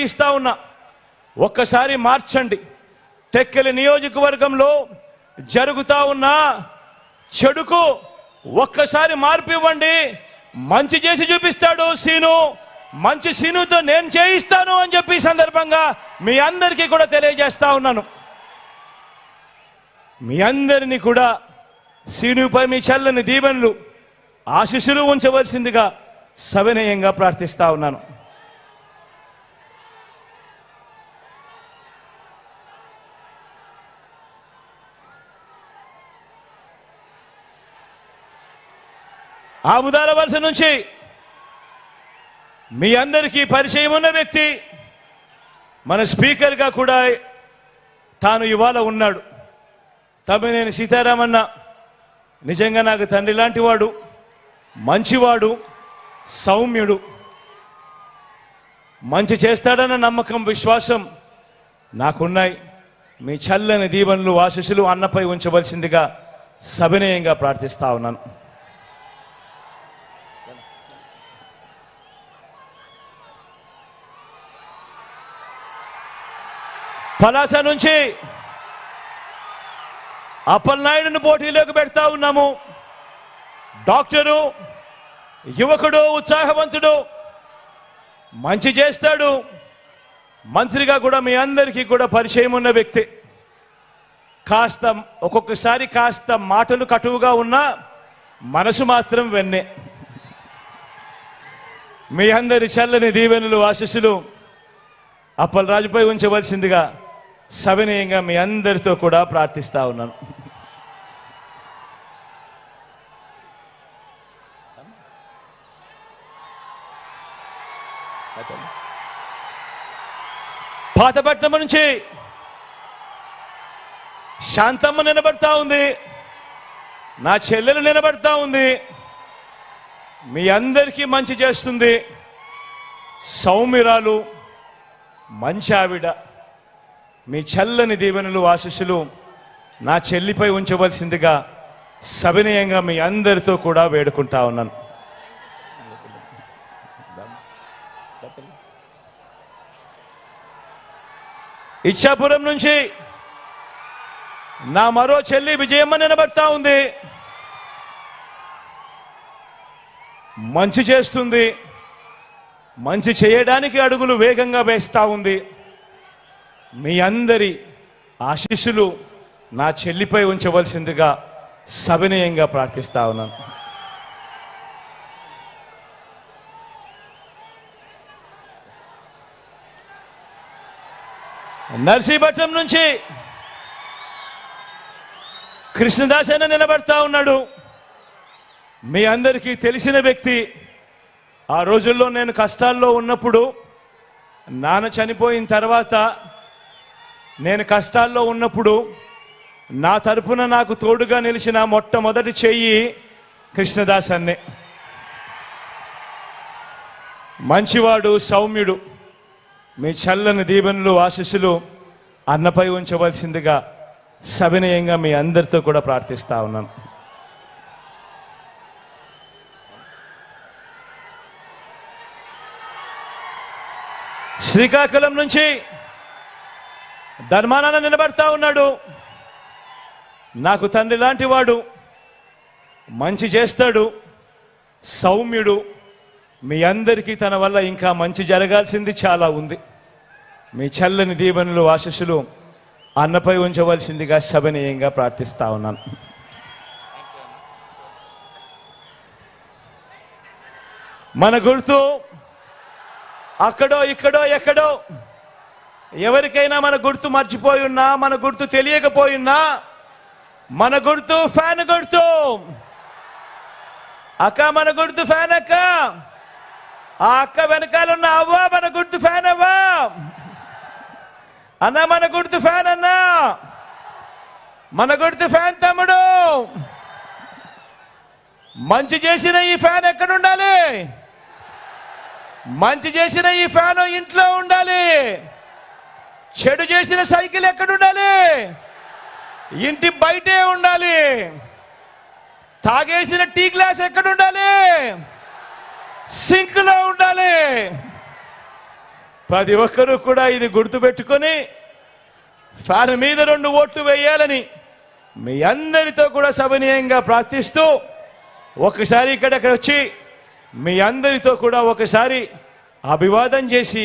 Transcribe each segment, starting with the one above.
హామీ ఇస్తా ఉన్నా. ఒక్కసారి మార్చండి. టెక్కలి నియోజకవర్గంలో జరుగుతా ఉన్న చెడుకు ఒక్కసారి మార్పు ఇవ్వండి. మంచి చేసి చూపిస్తాడు సీను. మంచి సీనుతో నేను చేయిస్తాను అని చెప్పి ఈ సందర్భంగా మీ అందరికీ కూడా తెలియజేస్తా ఉన్నాను. మీ అందరినీ కూడా సీనుపై మీ చల్లని దీవెనలు ఆశీస్సులు ఉంచవలసిందిగా సవినయంగా ప్రార్థిస్తా ఉన్నాను. ఆముదాల వలస నుంచి మీ అందరికీ పరిచయం ఉన్న వ్యక్తి మన స్పీకర్గా కూడా తాను ఇవాళ ఉన్నాడు. తమ్మినేని సీతారామన్న. నిజంగా నాకు తండ్రి లాంటి వాడు మంచివాడు సౌమ్యుడు. మంచి చేస్తాడన్న నమ్మకం విశ్వాసం నాకున్నాయి. మీ చల్లని దీవెనలు ఆశీస్సులు అన్నపై ఉంచవలసిందిగా సవినయంగా ప్రార్థిస్తా ఉన్నాను. పలాస నుంచి అప్పలనాయుడును పోటీలోకి పెడతా ఉన్నాము. డాక్టరు యువకుడు ఉత్సాహవంతుడు మంచి చేస్తాడు. మంత్రిగా కూడా మీ అందరికీ కూడా పరిచయం ఉన్న వ్యక్తి. కాస్త ఒక్కొక్కసారి కాస్త మాటలు కటువుగా ఉన్నా మనసు మాత్రం వెన్నే. మీ అందరి చల్లని దీవెనలు ఆశీస్సులు అప్పలరాజుపై ఉంచవలసిందిగా సవినయంగా మీ అందరితో కూడా ప్రార్థిస్తా ఉన్నాను. పాతపట్నం నుంచి శాంతమ్మ నిలబడతా ఉంది. నా చెల్లెలు నిలబడతా ఉంది. మీ అందరికీ మంచి చేస్తుంది. సౌమ్యురాలు మంచి ఆవిడ. మీ చల్లని దీవెనలు ఆశీస్సులు నా చెల్లిపై ఉంచవలసిందిగా సవినయంగా మీ అందరితో కూడా వేడుకుంటా ఉన్నాను. ఇచ్చాపురం నుంచి నా మరో చెల్లి విజయమ్మ నిలబడతా ఉంది. మంచి చేస్తుంది. మంచి చేయడానికి అడుగులు వేగంగా వేస్తా ఉంది. మీ అందరి ఆశీస్సులు నా చెల్లిపై ఉంచవలసిందిగా సవినయంగా ప్రార్థిస్తా ఉన్నాను. నర్సీపట్నం నుంచి కృష్ణదాస్ నిలబడతా ఉన్నాడు. మీ అందరికీ తెలిసిన వ్యక్తి ఆ రోజుల్లో నేను కష్టాల్లో ఉన్నప్పుడు నాన్న చనిపోయిన తర్వాత నేను కష్టాల్లో ఉన్నప్పుడు నా తరపున నాకు తోడుగా నిలిచిన మొట్టమొదటి చెయ్యి కృష్ణదాస్ అన్నే మంచివాడు సౌమ్యుడు. మీ చల్లని దీవెనలు ఆశీస్సులు అన్నపై ఉంచవలసిందిగా సవినయంగా మీ అందరితో కూడా ప్రార్థిస్తా ఉన్నాను. శ్రీకాకుళం నుంచి ధర్మానాన్న నిలబడతా ఉన్నాడు. నాకు తండ్రి లాంటి వాడు మంచి చేస్తాడు సౌమ్యుడు మీ అందరికీ తన వల్ల ఇంకా మంచి జరగాల్సింది చాలా ఉంది. మీ చల్లని దీవెనలు ఆశస్సులు అన్నపై ఉంచవలసిందిగా శబనీయంగా ప్రార్థిస్తా ఉన్నాను. మన గుర్తు అక్కడో ఇక్కడో ఎక్కడో ఎవరికైనా మన గుర్తు మర్చిపోయి ఉన్నా మన గుర్తు తెలియకపోయినా మన గుర్తు ఫ్యాన్ గుర్తు. అక్క మన గుర్తు ఫ్యాన్ అక్క. ఆ అక్క వెనకాల ఉన్న అవ్వ మన గుర్తు ఫ్యాన్ అవ్వా. అన్న మన గుర్తు ఫ్యాన్ అన్నా. మన గుర్తు ఫ్యాన్ తమ్ముడు. మంచి చేసిన ఈ ఫ్యాన్ ఎక్కడ ఉండాలి? మంచి చేసిన ఈ ఫ్యాన్ ఇంట్లో ఉండాలి. చెడు చేసిన సైకిల్ ఎక్కడ ఉండాలి ఇంటి బయటే ఉండాలి. తాగేసిన టీ గ్లాస్ ఎక్కడ ఉండాలి సింక్లో ఉండాలి. ప్రతి ఒక్కరూ కూడా ఇది గుర్తుపెట్టుకొని ఫ్యాన్ మీద రెండు ఓట్లు వేయాలని మీ అందరితో కూడా సభనీయంగా ప్రార్థిస్తూ ఒకసారి ఇక్కడక్కడ వచ్చి మీ అందరితో కూడా ఒకసారి అభివాదం చేసి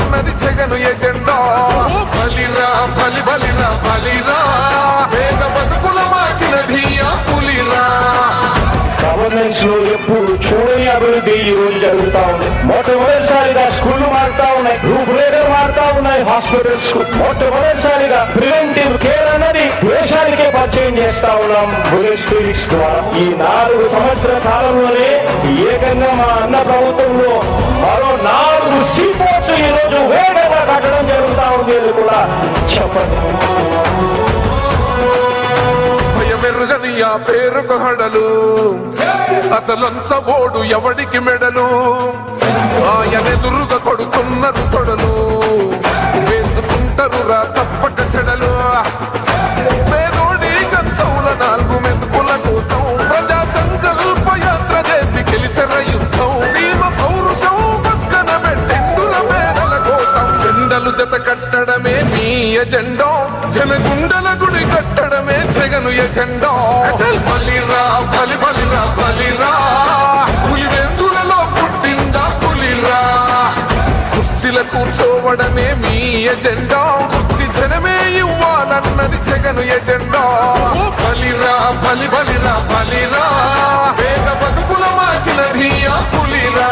అది చెగను ఎజెండా. బలిరా బలి బలిరా బలిరా. పేద బతుకుల మార్చినది ఆ పులిరా. గవర్నెన్స్లో ఎప్పుడు చూడని అభివృద్ధి ఈ రోజు జరుగుతా ఉంది. మొట్టమొదటిసారిగా స్కూళ్ళు మారుతా ఉన్నాయి. రూపురేఖలు మారుతా ఉన్నాయి. హాస్పిటల్స్కు మొట్టమొదటిసారిగా ప్రివెంటివ్ కేర్ అన్నది దేశానికే పరిచయం చేస్తా ఉన్నాం. బులెట్ క్లినిక్స్ ద్వారా ఈ నాలుగు సంవత్సరాల కాలంలోనే ఏకంగా మా అన్న ప్రభుత్వంలో మరో నాలుగు సీపోర్ట్లు ఈరోజు రోజు వేగంగా కట్టడం జరుగుతూ ఉంది అని కూడా చెప్పండి. భయమెరుగని ఆ పేరుకు హడలు. అసలంచబోడు ఎవడికి మెడలు? ఆయనెదురుగా కొడుతున్నారు తొడలు. వేసుకుంటారు రా తప్పక చెడలు. ఎజెండా జనగుండల గుడి కట్టడమే జగను ఎజెండా బలిరా బలి బలిరా. బలిరా పులివెందులలో పుట్టిందా పులిరా. కుర్చీల కూర్చోవడమే మీ ఎజెండా కుర్చీ జనమే ఇవ్వాలన్నది జగను ఎజెండా బలిరా బలి బలిరా. బలిరా పేద బతుకుల మార్చినది ఆ పులిరా.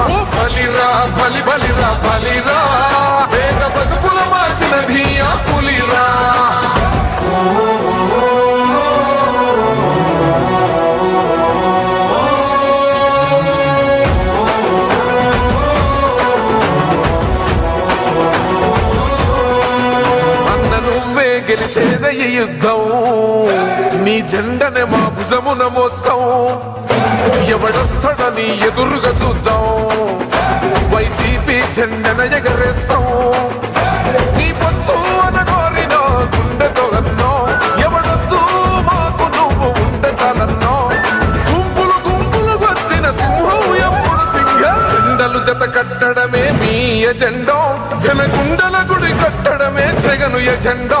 జెండనే మా భుజమున మోస్తాం. ఎవడొస్తాడని ఎదురుగా చూద్దాం. వైసీపీ జెండన ఎగరేస్తాం. నీ పొత్తు అనగోరిన గుండెతో అన్నో. ఎవడొద్దు మాకు నువ్వు ఉండ చాలన్నో. గుంపులు గుంపులు వచ్చిన సింహం ఎప్పుడు సింహ. జెండలు జత కట్టడమే మీ జన జనగుండల గుడి కట్టడమే జగను ఎజెండా.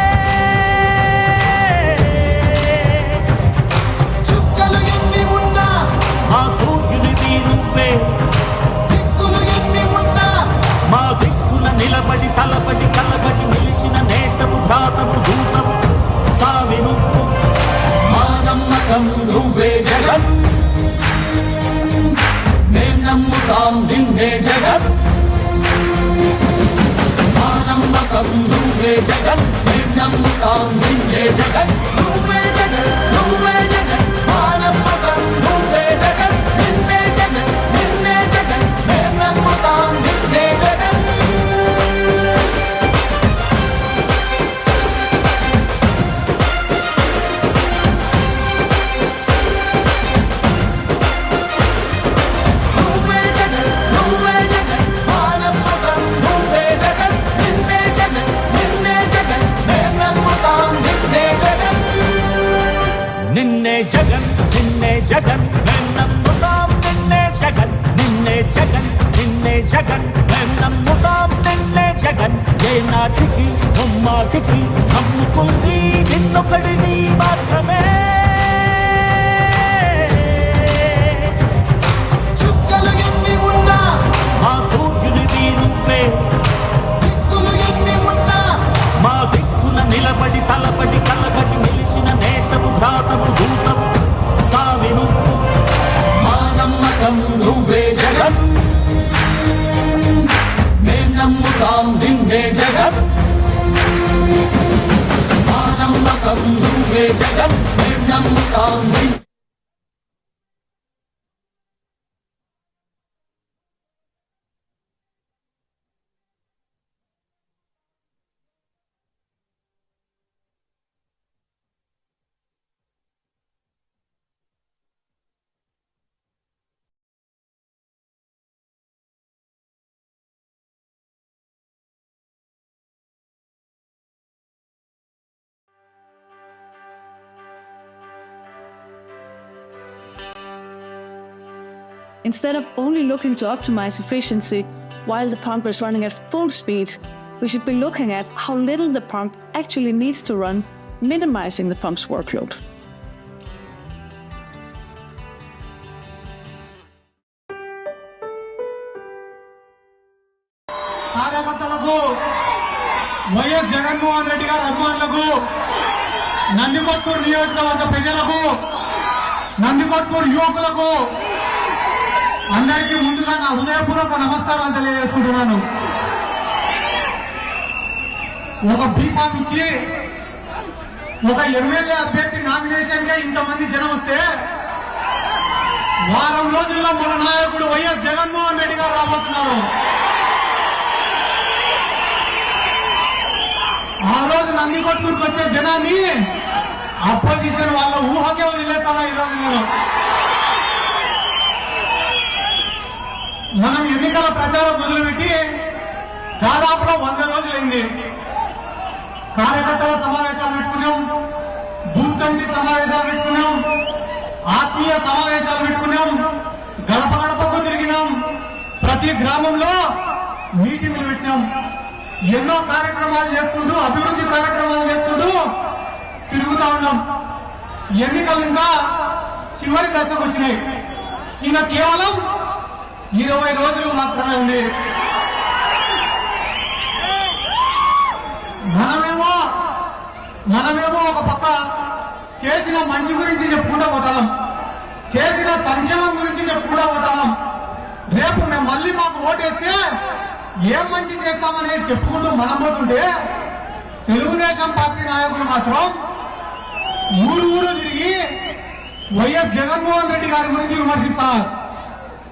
something ముమ్మాటికి నమ్ముకుంది నిన్నొకడిని మాత్రమే. చుక్కలు ఎన్ని ఉన్నా మా సూర్యునిది నువ్వే దిక్కులు ఎన్ని ఉన్నా మా దిక్కున నిలబడి తలబడి జగన్ మేం నమ్ముతాం Instead of only looking to optimize efficiency while the pump is running at full speed, we should be looking at how little the pump actually needs to run, minimizing the pump's workload. కార్యకర్తలకు YS Jaganmohan Reddy గారి అభిమానులకు నందికొట్కూరు నియోజకవర్గ ప్రజలకు నందికొట్కూరు యువకులకు అందరికీ ముందుగా నా హృదయపూర్వక నమస్కారాలు తెలియజేస్తున్నాను ఒక బీఫామ్ ఇచ్చి ఒక ఎమ్మెల్యే అభ్యర్థి నామినేషన్గా ఇంతమంది జనం వస్తే వారం రోజుల్లో మన నాయకుడు వైఎస్ జగన్మోహన్ రెడ్డి గారు రాబోతున్నారు. ఆ రోజు నందికొట్కూరుకు వచ్చే జనాన్ని అపోజిషన్ వాళ్ళ ఊహకే వదిలేస్తారా ఈరోజు నేను మనం ఎన్నికల ప్రచారం మొదలుపెట్టి దాదాపుగా వంద రోజులైంది. కార్యకర్తల సమావేశాలు పెట్టుకున్నాం బూత్ కమిటీ సమావేశాలు ఆత్మీయ సమావేశాలు పెట్టుకున్నాం గడప గడపకు తిరిగినాం. ప్రతి గ్రామంలో మీటింగులు పెట్టినాం. ఎన్నో కార్యక్రమాలు చేసుకుంటూ అభివృద్ధి కార్యక్రమాలు చేసుకుంటూ తిరుగుతా ఉన్నాం. ఎన్నికలు ఇంకా చివరి దశకు వచ్చినాయి. ఇంకా కేవలం ఇరవై రోజులు మాత్రమే ఉంది. మనమేమో మనమేమో ఒక పక్క చేసిన మంచి గురించి చెప్పుకుంటూ పోతాం చేసిన సంక్షేమం గురించి చెప్పుకుంటూ పోతాం రేపు మేము మళ్ళీ మాకు ఓటేస్తే ఏం మంచి చేస్తామని చెప్పుకుంటూ మనం పోతుంటే తెలుగుదేశం పార్టీ నాయకులు మాత్రం ఊరు ఊరు తిరిగి వైఎస్ జగన్మోహన్ రెడ్డి గారి గురించి విమర్శిస్తారు.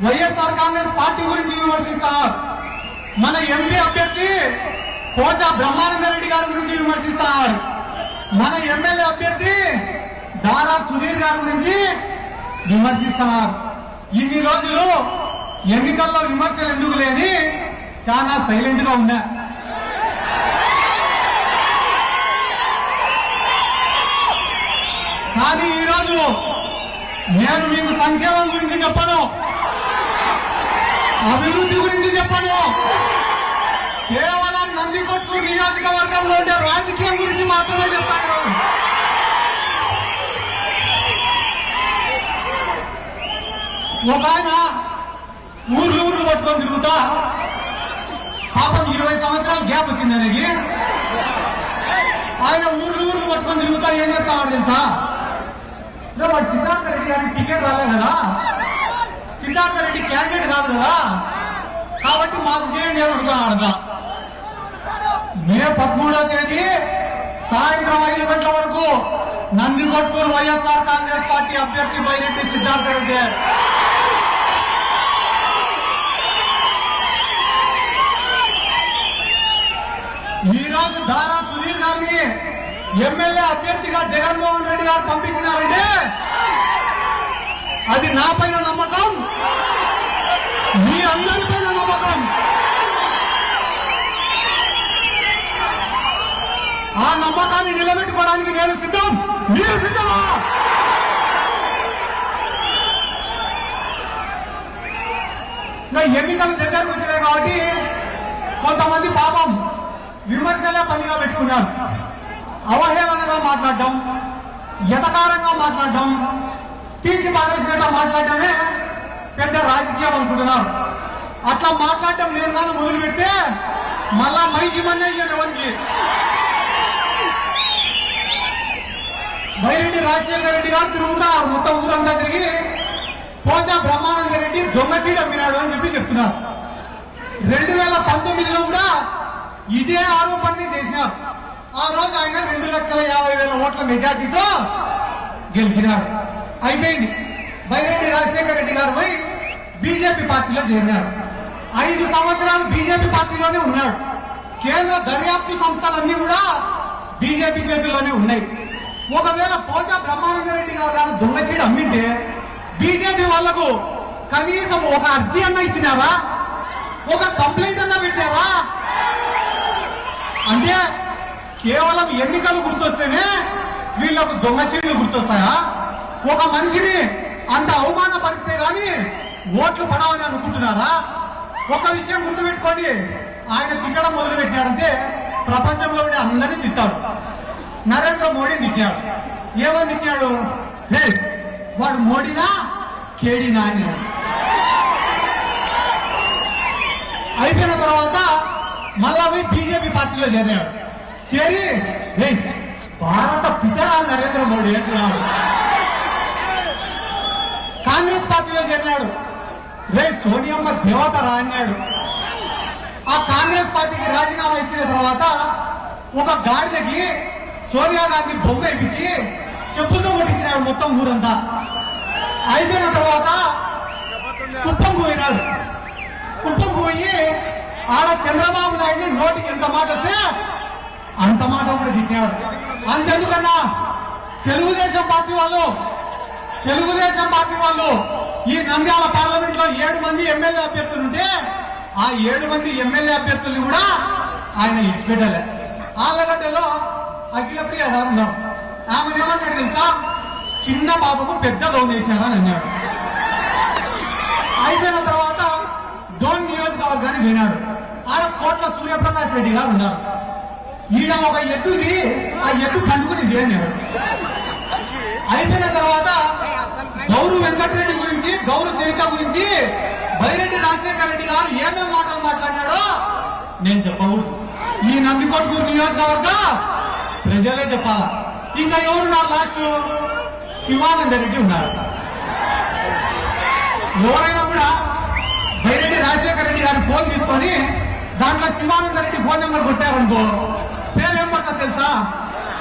వైఎస్ఆర్ కాంగ్రెస్ పార్టీ గురించి విమర్శిస్తారు. మన ఎంపీ అభ్యర్థి పోచా బ్రహ్మానంద రెడ్డి గారి గురించి విమర్శిస్తారు. మన ఎమ్మెల్యే అభ్యర్థి దారా సుధీర్ గారి గురించి విమర్శిస్తారు. ఇన్ని రోజులు ఎన్నికల్లో విమర్శలు ఎందుకు లేని చాలా సైలెంట్గా ఉన్నా. కానీ ఈరోజు నేను మీకు సంక్షేమం గురించి చెప్పను. అభివృద్ధి గురించి చెప్పను కేవలం నందికొట్టు నియోజకవర్గంలో ఉండే రాజకీయం గురించి మాత్రమే చెప్పాను ఒక ఆయన ఊర్లు ఊర్లు పట్టుకొని తిరుగుతా. పాపం ఇరవై సంవత్సరాలు గ్యాప్ వచ్చింది ఆయనకి. ఆయన ఊర్లు ఊర్లు పట్టుకొని తిరుగుతా ఏం చెప్తామని తెలుసా? రే వాడు సిద్ధార్థ రెడ్డి గారికి టికెట్ రాలే కదా. సిద్ధార్థ రెడ్డి క్యాండిడేట్ కాదు కదా? కాబట్టి మాకు చేయండి అని అడుగుతాను మే పదమూడవ తేదీ సాయంత్రం ఐదు గంటల వరకు నందికొట్కూరు వైఎస్ఆర్ కాంగ్రెస్ పార్టీ అభ్యర్థి బైరెడ్డి సిద్ధార్థ రెడ్డి. ఈ రోజు దారా సుధీర్ గారిని ఎమ్మెల్యే అభ్యర్థిగా జగన్మోహన్ రెడ్డి గారు పంపించినారంటే అది నా పైన నమ్మకం. మీ అందరి పైన నమ్మకం. ఆ నమ్మకాన్ని నిలబెట్టుకోవడానికి నేను సిద్ధం. మీరు సిద్ధమా? ఎన్నికలు దగ్గరకు వచ్చినాయి కాబట్టి కొంతమంది పాపం విమర్శలే పనిగా పెట్టుకున్నారు. అవహేళనగా మాట్లాడడం యథకారంగా మాట్లాడడం తీసి పారేసినట్టు మాట్లాడటమే పెద్ద రాజకీయం అనుకుంటున్నాం అట్లా మాట్లాడటం నేను కానీ మొదలుపెడితే మళ్ళా మైకి మన్న ఎవరికి? బైరెడ్డి రాజశేఖర రెడ్డి గారు తిరుగుతున్నారు మొత్తం ఊరంతా తిరిగి పోచా బ్రహ్మానంద రెడ్డి దొంగ సీట్ అమ్మినాడు అని చెప్పి చెప్తున్నారు. రెండు వేల పంతొమ్మిదిలో కూడా ఇదే ఆరోపణని చేసినారు. ఆ రోజు ఆయన రెండు లక్షల యాభై వేల ఓట్ల మెజార్టీతో గెలిచినారు. అయిపోయింది. బైరెడ్డి రాజశేఖర రెడ్డి గారు పోయి బీజేపీ పార్టీలో చేరినారు. ఐదు సంవత్సరాలు బీజేపీ పార్టీలోనే ఉన్నాడు. కేంద్ర దర్యాప్తు సంస్థలన్నీ కూడా బీజేపీ చేతుల్లోనే ఉన్నాయి. ఒకవేళ పోచా బ్రహ్మానంద రెడ్డి గారు కానీ దొంగ సీడ్ అమ్మింటే బీజేపీ వాళ్ళకు కనీసం ఒక అర్జీ అన్న ఇచ్చినారా ఒక కంప్లైంట్ అన్న పెట్టారా అంటే కేవలం ఎన్నికలు గుర్తొస్తేనే వీళ్ళకు దొంగ చీట్లు గుర్తొస్తాయా? ఒక మనిషిని అంత అవమానపరిస్తే గాని ఓట్లు పడవని అనుకుంటున్నారా? ఒక విషయం గుర్తుపెట్టుకోండి. ఆయన తిట్టడం మొదలు పెట్టాడంటే ప్రపంచంలో ఉండే అందరినీ తిట్టారు నరేంద్ర మోడీ తిట్టాడు ఏమని తిట్టాడు హే వాడు మోడీనా? కేడీనా అని అయిపోయిన తర్వాత మళ్ళా పోయి బీజేపీ పార్టీలో చేరాడు చేరి భారత పితరా నరేంద్ర మోడీ అంటున్నాడు. కాంగ్రెస్ పార్టీలో చేరినాడు. రే సోనియమ్మ దేవత రా అన్నాడు. ఆ కాంగ్రెస్ పార్టీకి రాజీనామా ఇచ్చిన తర్వాత ఒక గాడిదకి సోనియా గాంధీ బొమ్మ ఇప్పించి చెప్పుతో కొట్టించినాడు మొత్తం ఊరంతా. అయిపోయిన తర్వాత కుప్పం పోయినాడు కుప్పం పోయి ఆడ చంద్రబాబు నాయుడు నోటికి ఎంత మాట వస్తే అంత మాట కూడా తిట్టాడు అంతెందుకన్నా? తెలుగుదేశం పార్టీ వాళ్ళు తెలుగుదేశం పార్టీ వాళ్ళు ఈ నంద్యాల పార్లమెంట్లో ఏడు మంది ఎమ్మెల్యే అభ్యర్థులు ఉంటే ఆ ఏడు మంది ఎమ్మెల్యే అభ్యర్థుల్ని కూడా ఆయన ఇచ్చిపెట్టలే ఆలగడ్డలో అఖిలప్రియ గారు ఉన్నారు. ఆమె ఏమన్నారు తెలుసా? చిన్న బాబుకు పెద్ద లోన్ వేసినారని అన్నాడు. అయిపోయిన తర్వాత డోన్ నియోజకవర్గాన్ని వినాడు ఆడ కోట్ల సూర్యప్రకాష్ రెడ్డి గారు ఉన్నారు. ఈయన ఒక ఎద్దుని ఆ ఎద్దు కండుకుని అన్నాడు. అయిపోయిన తర్వాత గౌరు వెంకటరెడ్డి గురించి గౌరు చరిత గురించి బైరెడ్డి రాజశేఖర రెడ్డి గారు ఏమేం మాటలు మాట్లాడారో నేను చెప్పకూడదు. ఈ నందికొట్కూరు నియోజకవర్గ ప్రజలే చెప్పాలా? ఇంకా ఎవరు నా లాస్ట్ శివానంద రెడ్డి ఉన్నారు. ఎవరైనా కూడా బైరెడ్డి రాజశేఖర రెడ్డి గారి ఫోన్ తీసుకొని దాంట్లో శివానంద రెడ్డి ఫోన్ నెంబర్ కొట్టారనుకో పేరు ఏం తెలుసా?